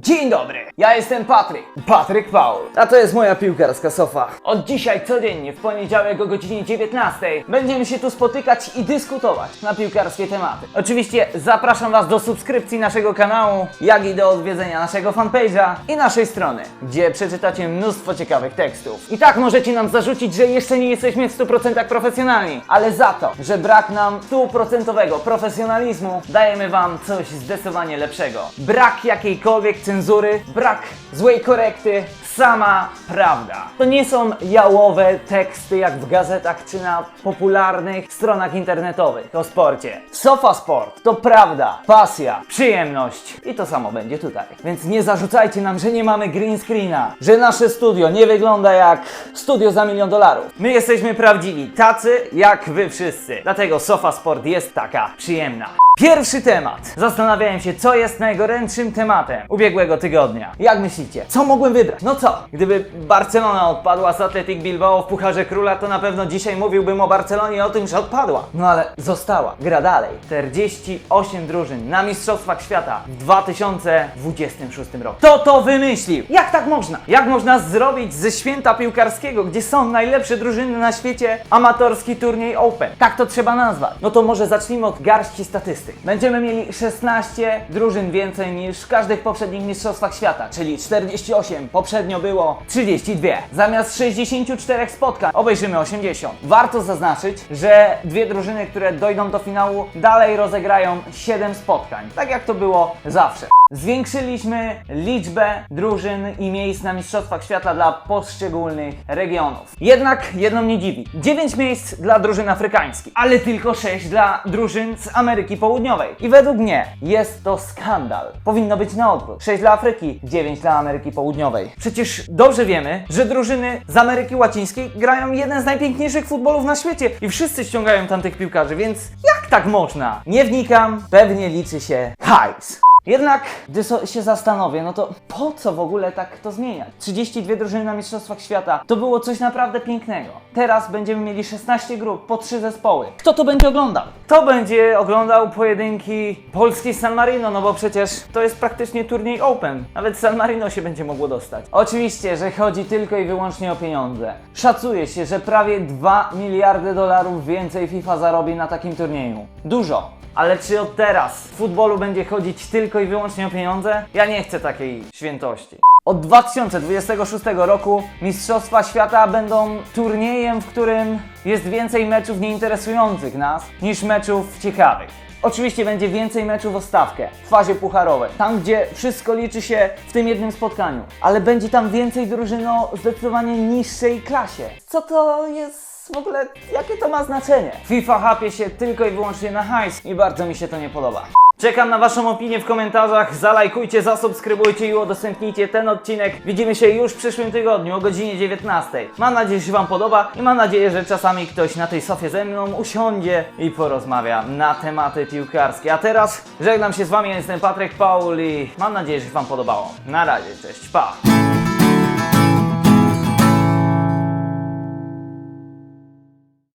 Dzień dobry, ja jestem Patryk, Patryk Paul, a to jest moja piłkarska sofa. Od dzisiaj codziennie w poniedziałek o godzinie 19 będziemy się tu spotykać i dyskutować na piłkarskie tematy. Oczywiście zapraszam Was do subskrypcji naszego kanału, jak i do odwiedzenia naszego fanpage'a i naszej strony, gdzie przeczytacie mnóstwo ciekawych tekstów. I tak możecie nam zarzucić, że jeszcze nie jesteśmy w 100% profesjonalni, ale za to, że brak nam 100% profesjonalizmu, dajemy Wam coś zdecydowanie lepszego. Brak jakiejkolwiek cenzury, brak złej korekty, sama prawda. To nie są jałowe teksty jak w gazetach czy na popularnych stronach internetowych o sporcie. Sofa Sport to prawda, pasja, przyjemność i to samo będzie tutaj. Więc nie zarzucajcie nam, że nie mamy green screena, że nasze studio nie wygląda jak studio za milion dolarów. My jesteśmy prawdziwi, tacy jak wy wszyscy. Dlatego Sofa Sport jest taka przyjemna. Pierwszy temat. Zastanawiałem się, co jest najgorętszym tematem ubiegłego tygodnia. Jak myślicie? Co mogłem wybrać? No co? Gdyby Barcelona odpadła z Athletic Bilbao w Pucharze Króla, to na pewno dzisiaj mówiłbym o Barcelonie o tym, że odpadła. No ale została. Gra dalej. 48 drużyn na Mistrzostwach Świata w 2026 roku. Kto to wymyślił? Jak tak można? Jak można zrobić ze święta piłkarskiego, gdzie są najlepsze drużyny na świecie, amatorski turniej Open? Tak to trzeba nazwać. No to może zacznijmy od garści statystyk. Będziemy mieli 16 drużyn więcej niż w każdych poprzednich Mistrzostwach Świata, czyli 48. Poprzednio było 32. Zamiast 64 spotkań obejrzymy 80. Warto zaznaczyć, że dwie drużyny, które dojdą do finału, dalej rozegrają 7 spotkań. Tak jak to było zawsze. Zwiększyliśmy liczbę drużyn i miejsc na Mistrzostwach Świata dla poszczególnych regionów. Jednak jedno mnie dziwi. 9 miejsc dla drużyn afrykańskich, ale tylko 6 dla drużyn z Ameryki Południowej. I według mnie jest to skandal. Powinno być na odwrót. 6 dla Afryki, 9 dla Ameryki Południowej. Przecież dobrze wiemy, że drużyny z Ameryki Łacińskiej grają jeden z najpiękniejszych futbolów na świecie i wszyscy ściągają tamtych piłkarzy, więc jak tak można? Nie wnikam, pewnie liczy się hajs. Jednak, gdy so się zastanowię, no to po co w ogóle tak to zmieniać? 32 drużyny na Mistrzostwach Świata to było coś naprawdę pięknego. Teraz będziemy mieli 16 grup, po 3 zespoły. Kto to będzie oglądał? To będzie oglądał pojedynki Polski San Marino, no bo przecież to jest praktycznie turniej Open. Nawet San Marino się będzie mogło dostać. Oczywiście, że chodzi tylko i wyłącznie o pieniądze. Szacuje się, że prawie 2 miliardy dolarów więcej FIFA zarobi na takim turnieju. Dużo. Ale czy od teraz w futbolu będzie chodzić tylko i wyłącznie o pieniądze? Ja nie chcę takiej świętości. Od 2026 roku Mistrzostwa Świata będą turniejem, w którym jest więcej meczów nieinteresujących nas niż meczów ciekawych. Oczywiście będzie więcej meczów o stawkę w fazie pucharowej, tam gdzie wszystko liczy się w tym jednym spotkaniu, ale będzie tam więcej drużyn o zdecydowanie niższej klasie. Co to jest w ogóle, jakie to ma znaczenie? FIFA hapie się tylko i wyłącznie na hajs i bardzo mi się to nie podoba. Czekam na Waszą opinię w komentarzach, zalajkujcie, zasubskrybujcie i udostępnijcie ten odcinek. Widzimy się już w przyszłym tygodniu o godzinie 19. Mam nadzieję, że się Wam podoba i mam nadzieję, że czasami ktoś na tej sofie ze mną usiądzie i porozmawia na tematy piłkarskie. A teraz żegnam się z Wami, ja jestem Patryk Paul i mam nadzieję, że się Wam podobało. Na razie, cześć, pa!